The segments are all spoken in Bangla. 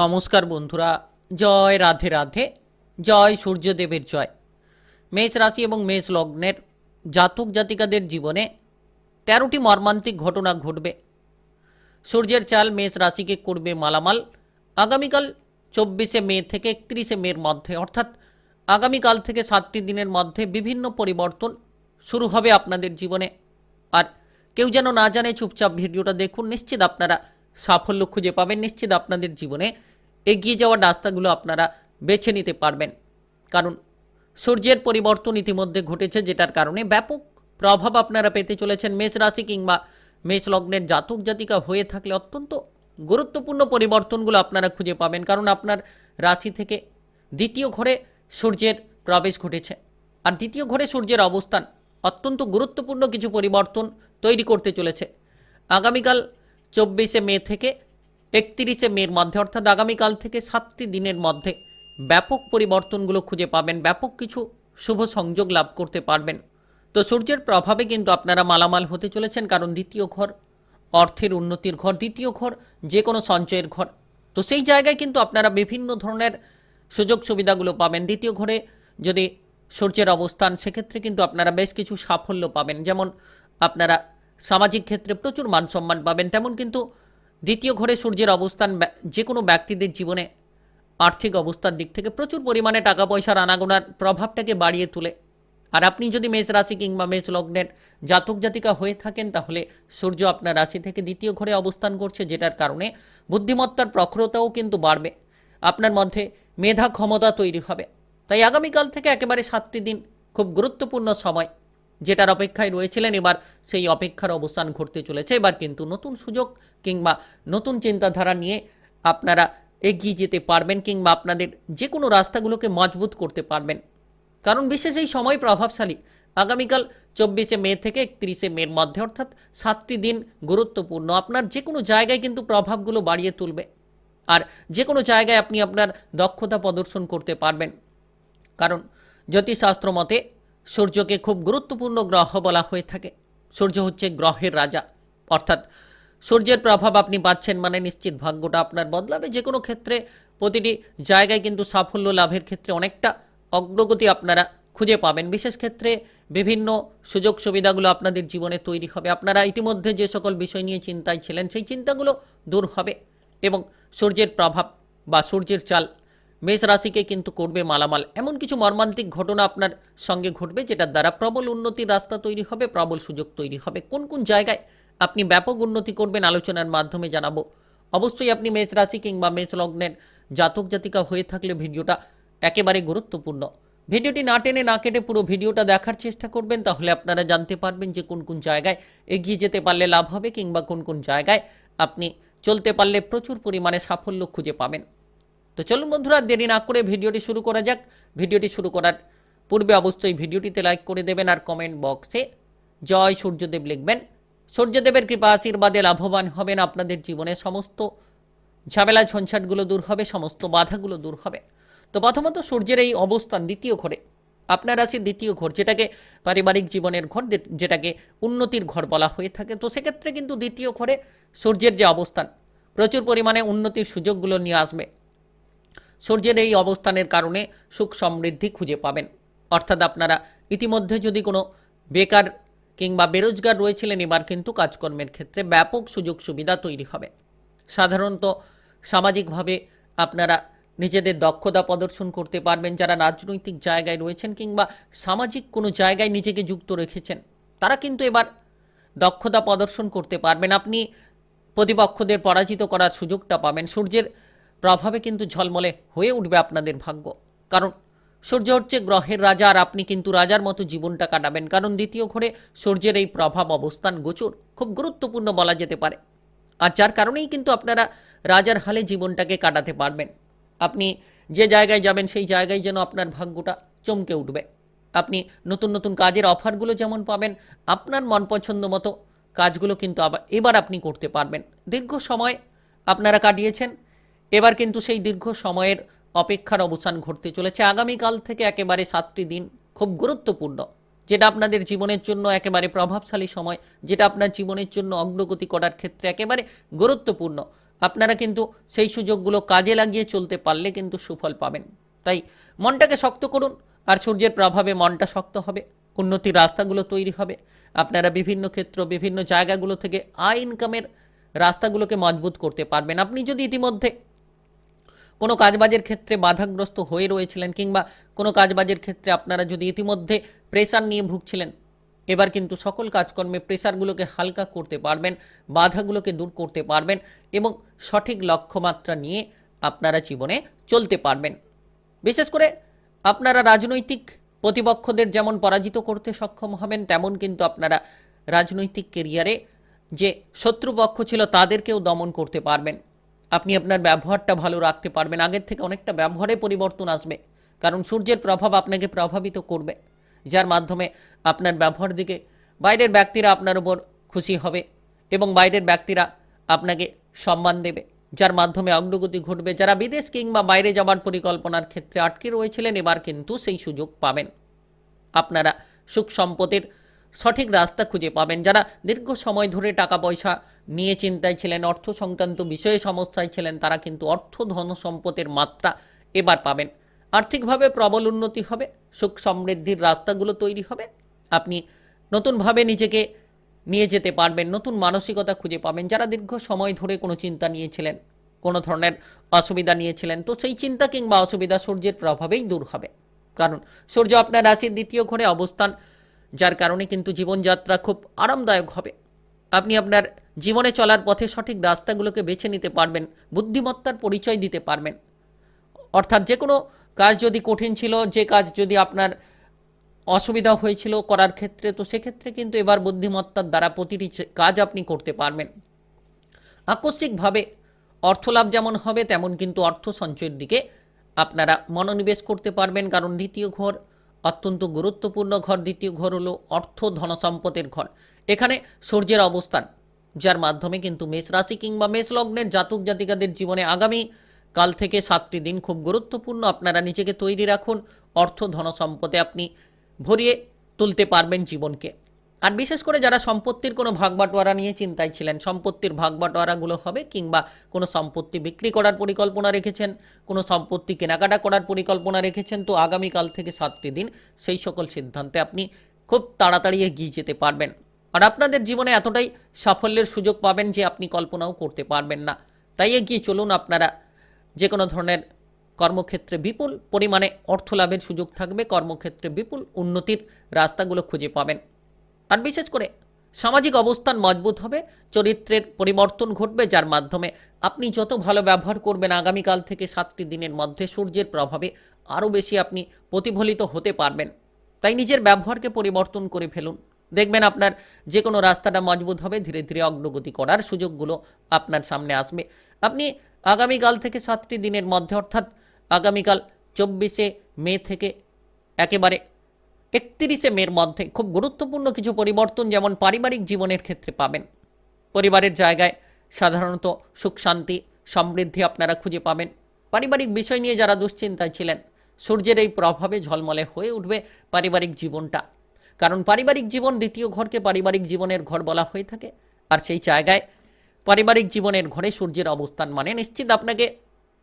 নমস্কার বন্ধুরা, জয় রাধে রাধে, জয় সূর্যদেবের জয়। মেষ রাশি এবং মেষ লগ্নের জাতক জাতিকাদের জীবনে তেরোটি মর্মান্তিক ঘটনা ঘটবে। সূর্যের চাল মেষ রাশিকে করবে মালামাল। আগামীকাল চব্বিশে মে থেকে একত্রিশে মের মধ্যে, অর্থাৎ আগামীকাল থেকে সাতটি দিনের মধ্যে বিভিন্ন পরিবর্তন শুরু হবে আপনাদের জীবনে। আর কেউ যেন না জানে, চুপচাপ ভিডিওটা দেখুন, নিশ্চিত আপনারা সাফল্য খুঁজে পাবেন নিশ্চিত আপনাদের জীবনে। এগিয়ে যাওয়ার রাস্তাগুলো আপনারা বেছে নিতে পারবেন। কারণ সূর্যের পরিবর্তন ইতিমধ্যে ঘটেছে যেটার কারণে ব্যাপক প্রভাব আপনারা পেতে চলেছেন মেষ রাশি কিংবা মেষ লগ্নের জাতক জাতিকা হয়ে থাকলে অত্যন্ত গুরুত্বপূর্ণ পরিবর্তনগুলো আপনারা খুঁজে পাবেন। কারণ আপনার রাশি থেকে দ্বিতীয় ঘরে সূর্যের প্রবেশ ঘটেছে। আর দ্বিতীয় ঘরে সূর্যের অবস্থান অত্যন্ত গুরুত্বপূর্ণ কিছু পরিবর্তন তৈরি করতে চলেছে। আগামীকাল চব্বিশে মে থেকে একত্রিশে মের মধ্যে, অর্থাৎ আগামীকাল থেকে সাতটি দিনের মধ্যে ব্যাপক পরিবর্তনগুলো খুঁজে পাবেন, ব্যাপক কিছু শুভ সংযোগ লাভ করতে পারবেন। তো সূর্যের প্রভাবে কিন্তু আপনারা মালামাল হতে চলেছেন, কারণ দ্বিতীয় ঘর অর্থের উন্নতির ঘর, দ্বিতীয় ঘর যে কোনো সঞ্চয়ের ঘর। তো সেই জায়গায় কিন্তু আপনারা বিভিন্ন ধরনের সুযোগ সুবিধাগুলো পাবেন। দ্বিতীয় ঘরে যদি সূর্যের অবস্থান, সেক্ষেত্রে কিন্তু আপনারা বেশ কিছু সাফল্য পাবেন। যেমন আপনারা সামাজিক ক্ষেত্রে প্রচুর মান সম্মান পাবেন। তেমন কিন্তু দ্বিতীয় ঘরে সূর্যের অবস্থান যে কোনো ব্যক্তিদের জীবনে আর্থিক অবস্থার দিক থেকে প্রচুর পরিমাণে টাকা পয়সার আনাগোনার প্রভাবটাকে বাড়িয়ে তোলে। আর আপনি যদি মেষ রাশি কিংবা মেষ লগ্নের জাতক জাতিকা হয়ে থাকেন, তাহলে সূর্য আপনার রাশি থেকে দ্বিতীয় ঘরে অবস্থান করছে, যেটার কারণে বুদ্ধিমত্তার প্রখরতাও কিন্তু বাড়বে। আপনার মধ্যে মেধা ক্ষমতা তৈরি হবে। তাই আগামীকাল থেকে একেবারে সাতটি দিন খুব গুরুত্বপূর্ণ সময়। যেটার অপেক্ষায় রয়েছিলেন, এবার সেই অপেক্ষার অবস্থান ঘটতে চলেছে। এবার কিন্তু নতুন সুযোগ কিংবা নতুন চিন্তাধারা নিয়ে আপনারা এগিয়ে যেতে পারবেন কিংবা আপনাদের যে কোনো রাস্তাগুলোকে মজবুত করতে পারবেন। কারণ বিশেষ এই সময় প্রভাবশালী। আগামীকাল চব্বিশে মে থেকে একত্রিশে মের মধ্যে, অর্থাৎ সাতটি দিন গুরুত্বপূর্ণ। আপনার যে কোনো জায়গায় কিন্তু প্রভাবগুলো বাড়িয়ে তুলবে। আর যে কোনো জায়গায় আপনি আপনার দক্ষতা প্রদর্শন করতে পারবেন। কারণ জ্যোতিষশাস্ত্র মতে সূর্যকে খুব গুরুত্বপূর্ণ গ্রহ বলা হয়ে থাকে। সূর্য হচ্ছে গ্রহের রাজা। অর্থাৎ সূর্যের প্রভাব আপনি পাচ্ছেন মানে নিশ্চিত। ভাগ্যটা আপনার বদলাবে যে কোনো ক্ষেত্রে। প্রতিটি জায়গায় কিন্তু সাফল্য লাভের ক্ষেত্রে অনেকটা অগ্রগতি আপনারা খুঁজে পাবেন। বিশেষ ক্ষেত্রে বিভিন্ন সুযোগ সুবিধাগুলো আপনাদের জীবনে তৈরি হবে। আপনারা ইতিমধ্যে যে সকল বিষয় নিয়ে চিন্তায় ছিলেন, সেই চিন্তাগুলো দূর হবে এবং সূর্যের প্রভাব বা সূর্যের চাল মেষ রাশিকে কিন্তু করবে মালামাল। এমন কিছু মর্মান্তিক ঘটনা আপনার সঙ্গে ঘটবে যেটার দ্বারা প্রবল উন্নতির রাস্তা তৈরি হবে, প্রবল সুযোগ তৈরি হবে। কোন কোন জায়গায় আপনি ব্যাপক উন্নতি করবেন আলোচনার মাধ্যমে জানাব। অবশ্যই আপনি মেষ রাশি কিংবা মেষ লগ্নের জাতক জাতিকা হয়ে থাকলে ভিডিওটা একেবারে গুরুত্বপূর্ণ। ভিডিওটি না টেনে না কেটে পুরো ভিডিওটা দেখার চেষ্টা করবেন, তাহলে আপনারা জানতে পারবেন যে কোন কোন জায়গায় এগিয়ে যেতে পারলে লাভ হবে কিংবা কোন কোন জায়গায় আপনি চলতে পারলে প্রচুর পরিমাণে সাফল্য খুঁজে পাবেন। তো চলুন বন্ধুরা, দেরি না করে ভিডিওটি শুরু করা যাক। ভিডিওটি শুরু করার পূর্বে অবশ্যই ভিডিওটিতে লাইক করে দেবেন আর কমেন্ট বক্সে জয় সূর্যদেব লিখবেন। সূর্যদেবের কৃপা আশীর্বাদে লাভবান হবেন আপনাদের জীবনে সমস্ত ঝামেলা, ঝঞ্ঝাটগুলো দূর হবে, সমস্ত বাধাগুলো দূর হবে। তো প্রথমত সূর্যের এই অবস্থান দ্বিতীয় ঘরে, আপনার আছে দ্বিতীয় ঘর, যেটাকে পারিবারিক জীবনের ঘর যেটাকে উন্নতির ঘর বলা হয়ে থাকে। তো সেক্ষেত্রে কিন্তু দ্বিতীয় ঘরে সূর্যের যে অবস্থান, প্রচুর পরিমাণে উন্নতির সুযোগগুলো নিয়ে আসবে। সূর্যের এই অবস্থানের কারণে সুখ সমৃদ্ধি খুঁজে পাবেন। অর্থাৎ আপনারা ইতিমধ্যে যদি কোনো বেকার কিংবা বেরোজগার রয়েছিলেন, এবার কিন্তু কাজকর্মের ক্ষেত্রে ব্যাপক সুযোগ সুবিধা তৈরি হবে। সাধারণত সামাজিকভাবে আপনারা নিজেদের দক্ষতা প্রদর্শন করতে পারবেন, যারা রাজনৈতিক জায়গায় রয়েছেন কিংবা সামাজিক কোনো জায়গায় নিজেকে যুক্ত রেখেছেন, তারা কিন্তু এবার দক্ষতা প্রদর্শন করতে পারবেন। আপনি প্রতিপক্ষদের পরাজিত করার সুযোগটা পাবেন। সূর্যের প্রভাবে কিন্তু ঝলমলে হয়ে উঠবে আপনাদের ভাগ্য। কারণ সূর্য হচ্ছে গ্রহের রাজা আর আপনি কিন্তু রাজার মতো জীবনটা কাটাবেন। কারণ দ্বিতীয় ঘরে সূর্যের এই প্রভাব অবস্থান গোচর, খুব গুরুত্বপূর্ণ বলা যেতে পারে। আর যার কারণেই কিন্তু আপনারা রাজার হালে জীবনটাকে কাটাতে পারবেন। আপনি যে জায়গায় যাবেন, সেই জায়গায় যেন আপনার ভাগ্যটা চমকে উঠবে। আপনি নতুন নতুন কাজের অফারগুলো যেমন পাবেন, আপনার মন পছন্দ মতো কাজগুলো কিন্তু আবার এবার আপনি করতে পারবেন। দীর্ঘ সময় আপনারা কাটিয়েছেন এবার কিন্তু সেই দীর্ঘ সময়ের অপেক্ষার অবসান ঘটতে চলেছে। আগামীকাল থেকে একেবারে সাতটি দিন খুব গুরুত্বপূর্ণ, যেটা আপনাদের জীবনের জন্য একেবারে প্রভাবশালী সময়, যেটা আপনার জীবনের জন্য অগ্রগতি করার ক্ষেত্রে একেবারে গুরুত্বপূর্ণ। আপনারা কিন্তু সেই সুযোগগুলো কাজে লাগিয়ে চলতে পারলে কিন্তু সুফল পাবেন। তাই মনটাকে শক্ত করুন, আর সূর্যের প্রভাবে মনটা শক্ত হবে, উন্নতির রাস্তাগুলো তৈরি হবে। আপনারা বিভিন্ন ক্ষেত্র, বিভিন্ন জায়গাগুলো থেকে আয় ইনকামের রাস্তাগুলোকে মজবুত করতে পারবেন। আপনি যদি ইতিমধ্যে কোনো কাজবাজের ক্ষেত্রে বাধাগ্রস্ত হয়ে রয়েছিলেন কিংবা কোনো কাজবাজের ক্ষেত্রে আপনারা যদি ইতিমধ্যে প্রেসার নিয়ে ভুগছিলেন, এবার কিন্তু সকল কাজকর্মে প্রেসারগুলোকে হালকা করতে পারবেন, বাধাগুলোকে দূর করতে পারবেন এবং সঠিক লক্ষ্যমাত্রা নিয়ে আপনারা জীবনে চলতে পারবেন। বিশেষ করে আপনারা রাজনৈতিক প্রতিপক্ষদের যেমন পরাজিত করতে সক্ষম হবেন, তেমন কিন্তু আপনারা রাজনৈতিক কেরিয়ারে যে শত্রুপক্ষ ছিল তাদেরকেও দমন করতে পারবেন। আপনি আপনার ব্যবহারটা ভালো রাখতে পারবেন। আগের থেকে অনেকটা ব্যবহারে পরিবর্তন আসবে। কারণ সূর্যের প্রভাব আপনাকে প্রভাবিত করবে। যার মাধ্যমে আপনার ব্যবহার দিকে বাইরের ব্যক্তিরা আপনার উপর খুশি হবে এবং বাইরের ব্যক্তিরা আপনাকে সম্মান দেবে, যার মাধ্যমে অগ্রগতি ঘটবে। যারা বিদেশ কিংবা বাইরে যাবার পরিকল্পনার ক্ষেত্রে আটকে রয়েছিলেন, এবার কিন্তু সেই সুযোগ পাবেন। আপনারা সুখ সম্পদের সঠিক রাস্তা খুঁজে পাবেন। যারা দীর্ঘ সময় ধরে টাকা পয়সা নিয়ে চিন্তায় ছিলেন, অর্থ সংক্রান্ত বিষয়ে সমস্যায় ছিলেন, তারা কিন্তু অর্থ ধন সম্পদের মাত্রা এবার পাবেন। আর্থিকভাবে প্রবল উন্নতি হবে, সুখ সমৃদ্ধির রাস্তাগুলো তৈরি হবে। আপনি নতুনভাবে নিজেকে নিয়ে যেতে পারবেন, নতুন মানসিকতা খুঁজে পাবেন। যারা দীর্ঘ সময় ধরে কোনো চিন্তা নিয়েছিলেন, কোনো ধরনের অসুবিধা নিয়েছিলেন, তো সেই চিন্তা কিংবা অসুবিধা সূর্যের প্রভাবেই দূর হবে। কারণ সূর্য আপনার রাশির দ্বিতীয় ঘরে অবস্থান, যার কারণে কিন্তু জীবনযাত্রা খুব আরামদায়ক হবে। আপনি আপনার জীবনে চলার পথে সঠিক রাস্তাগুলোকে বেছে নিতে পারবেন, বুদ্ধিমত্তার পরিচয় দিতে পারবেন। অর্থাৎ যে কোনো কাজ যদি কঠিন ছিল, যে কাজ যদি আপনার অসুবিধা হয়েছিল করার ক্ষেত্রে, তো সেক্ষেত্রে কিন্তু এবার বুদ্ধিমত্তার দ্বারা প্রতিটি কাজ আপনি করতে পারবেন। আকস্মিকভাবে অর্থলাভ যেমন হবে, তেমন কিন্তু অর্থ সঞ্চয়ের দিকে আপনারা মনোনিবেশ করতে পারবেন। কারণ দ্বিতীয় ঘর অত্যন্ত গুরুত্বপূর্ণ ঘর। দ্বিতীয় ঘর হলো অর্থ ধনসম্পদের ঘর। এখানে সূর্যের অবস্থান। যার মাধ্যমে কিন্তু মেষ রাশি কিংবা মেষ লগ্নের জাতক জাতিকাদের জীবনে আগামী কাল থেকে সাতটি দিন খুব গুরুত্বপূর্ণ। আপনারা নিজেকে তৈরি রাখুন, অর্থ, ধন, সম্পদে আপনি ভরিয়ে তুলতে পারবেন জীবনকে। আর বিশেষ করে যারা সম্পত্তির কোনো ভাগ বাটোয়ারা নিয়ে চিন্তায় ছিলেন, সম্পত্তির ভাগ বাটোয়ারাগুলো হবে কিংবা কোনো সম্পত্তি বিক্রি করার পরিকল্পনা রেখেছেন, কোনো সম্পত্তি কেনাকাটা করার পরিকল্পনা রেখেছেন, তো আগামীকাল থেকে সাতটি দিন সেই সকল সিদ্ধান্তে আপনি খুব তাড়াতাড়ি এগিয়ে যেতে পারবেন। আর আপনাদের জীবনে এতটাই সাফল্যের সুযোগ পাবেন যে আপনি কল্পনাও করতে পারবেন না। তাই এগিয়ে চলুন আপনারা। যে কোনো ধরনের কর্মক্ষেত্রে বিপুল পরিমাণে অর্থ লাভের সুযোগ থাকবে, কর্মক্ষেত্রে বিপুল উন্নতির রাস্তাগুলো খুঁজে পাবেন। আর বিশেষ করে সামাজিক অবস্থান মজবুত হবে, চরিত্রের পরিবর্তন ঘটবে, যার মাধ্যমে আপনি যত ভালো ব্যবহার করবেন, আগামীকাল থেকে সাতটি দিনের মধ্যে সূর্যের প্রভাবে আরও বেশি আপনি প্রতিফলিত হতে পারবেন। তাই নিজের ব্যবহারকে পরিবর্তন করে ফেলুন। দেখবেন আপনার যে কোনো রাস্তাটা মজবুত হবে, ধীরে ধীরে অগ্রগতি করার সুযোগগুলো আপনার সামনে আসবে। আপনি আগামীকাল থেকে সাতটি দিনের মধ্যে, অর্থাৎ আগামীকাল চব্বিশে মে থেকে একেবারে একত্রিশে মের মধ্যে খুব গুরুত্বপূর্ণ কিছু পরিবর্তন যেমন পারিবারিক জীবনের ক্ষেত্রে পাবেন। পরিবারের জায়গায় সাধারণত সুখ, শান্তি, সমৃদ্ধি আপনারা খুঁজে পাবেন। পারিবারিক বিষয় নিয়ে যারা দুশ্চিন্তায় ছিলেন, সূর্যের এই প্রভাবে ঝলমলে হয়ে উঠবে পারিবারিক জীবনটা। কারণ পারিবারিক জীবন দ্বিতীয় ঘরকে পারিবারিক জীবনের ঘর বলা হয়ে থাকে। আর সেই জায়গায় পারিবারিক জীবনের ঘরে সূর্যের অবস্থান মানে নিশ্চিত আপনাকে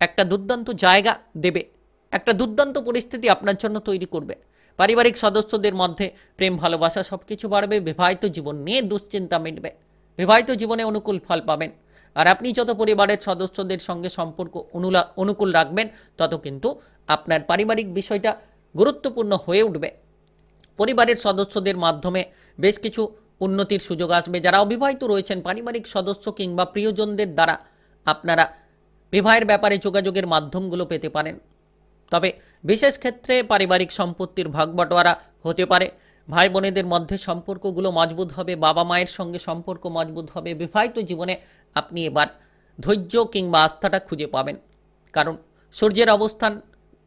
একটা দুর্দান্ত জায়গা দেবে, একটা দুর্দান্ত পরিস্থিতি আপনার জন্য তৈরি করবে। পারিবারিক সদস্যদের মধ্যে প্রেম, ভালোবাসা সব কিছু বাড়বে, বিবাহিত জীবন নিয়ে দুশ্চিন্তা মিটবে, বিবাহিত জীবনে অনুকূল ফল পাবেন। আর আপনি যত পরিবারের সদস্যদের সঙ্গে সম্পর্ক অনুকূল রাখবেন, তত কিন্তু আপনার পারিবারিক বিষয়টা গুরুত্বপূর্ণ হয়ে উঠবে। পরিবারের সদস্যদের মাধ্যমে বেশ কিছু উন্নতির সুযোগ আসবে। যারা অবিবাহিত রয়েছেন, পারিবারিক সদস্য কিংবা প্রিয়জনদের দ্বারা আপনারা বিবাহের ব্যাপারে যোগাযোগের মাধ্যমগুলো পেতে পারেন। তবে বিশেষ ক্ষেত্রে পারিবারিক সম্পত্তির ভাগ বাটোয়ারা হতে পারে। ভাই বোনেদের মধ্যে সম্পর্কগুলো মজবুত হবে, বাবা মায়ের সঙ্গে সম্পর্ক মজবুত হবে। বিবাহিত জীবনে আপনি এবার ধৈর্য কিংবা আস্থাটা খুঁজে পাবেন। কারণ সূর্যের অবস্থান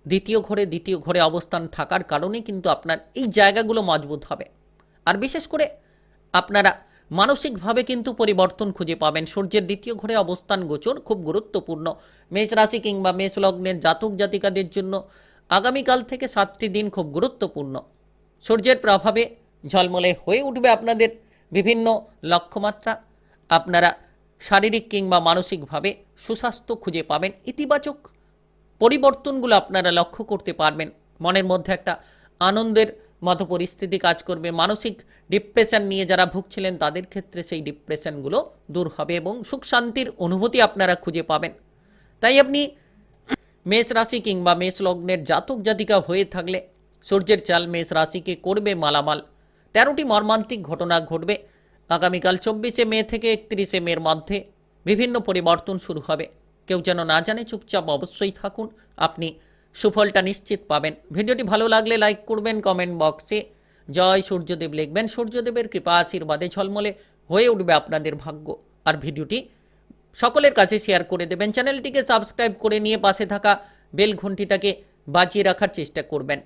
দ্বিতীয় ঘরে দ্বিতীয় ঘরে অবস্থান থাকার কারণে কিন্তু আপনার এই জায়গাগুলো মজবুত হবে। আর বিশেষ করে আপনারা মানসিকভাবে কিন্তু পরিবর্তন খুঁজে পাবেন। সূর্যের দ্বিতীয় ঘরে অবস্থান গোচর খুব গুরুত্বপূর্ণ। মেষ রাশি কিংবা মেষ লগ্নের জাতক জাতিকাদের জন্য আগামীকাল থেকে সাতটি দিন খুব গুরুত্বপূর্ণ। সূর্যের প্রভাবে ঝলমলে হয়ে উঠবে আপনাদের বিভিন্ন লক্ষ্যমাত্রা। আপনারা শারীরিক কিংবা মানসিকভাবে সুস্বাস্থ্য খুঁজে পাবেন। ইতিবাচক পরিবর্তনগুলো আপনারা লক্ষ্য করতে পারবেন। মনের মধ্যে একটা আনন্দের মতো পরিস্থিতি কাজ করবে। মানসিক ডিপ্রেশন নিয়ে যারা ভুগছিলেন, তাদের ক্ষেত্রে সেই ডিপ্রেশনগুলো দূর হবে এবং সুখ শান্তির অনুভূতি আপনারা খুঁজে পাবেন। তাই আপনি মেষ রাশি কিংবা মেষ লগ্নের জাতক জাতিকা হয়ে থাকলে সূর্যের চাল মেষ রাশিকে করবে মালামাল। তেরোটি মর্মান্তিক ঘটনা ঘটবে। আগামীকাল চব্বিশে মে থেকে একত্রিশে মের মধ্যে বিভিন্ন পরিবর্তন শুরু হবে। কেউ যেন না জানে, চুপচাপ অবশ্যই থাকুন। আপনি সুফলটা নিশ্চিত পাবেন। ভিডিওটি ভালো লাগলে লাইক করবেন, কমেন্ট বক্সে। জয় সূর্যদেব লিখবেন, সূর্যদেবের কৃপা আশীর্বাদে ঝলমলে হয়ে উঠবে আপনাদের ভাগ্য। আর ভিডিওটি সকলের কাছে শেয়ার করে দেবেন। চ্যানেলটিকে সাবস্ক্রাইব করে নিয়ে পাশে থাকা বেল ঘন্টিটাকে বাজিয়ে রাখার চেষ্টা করবেন।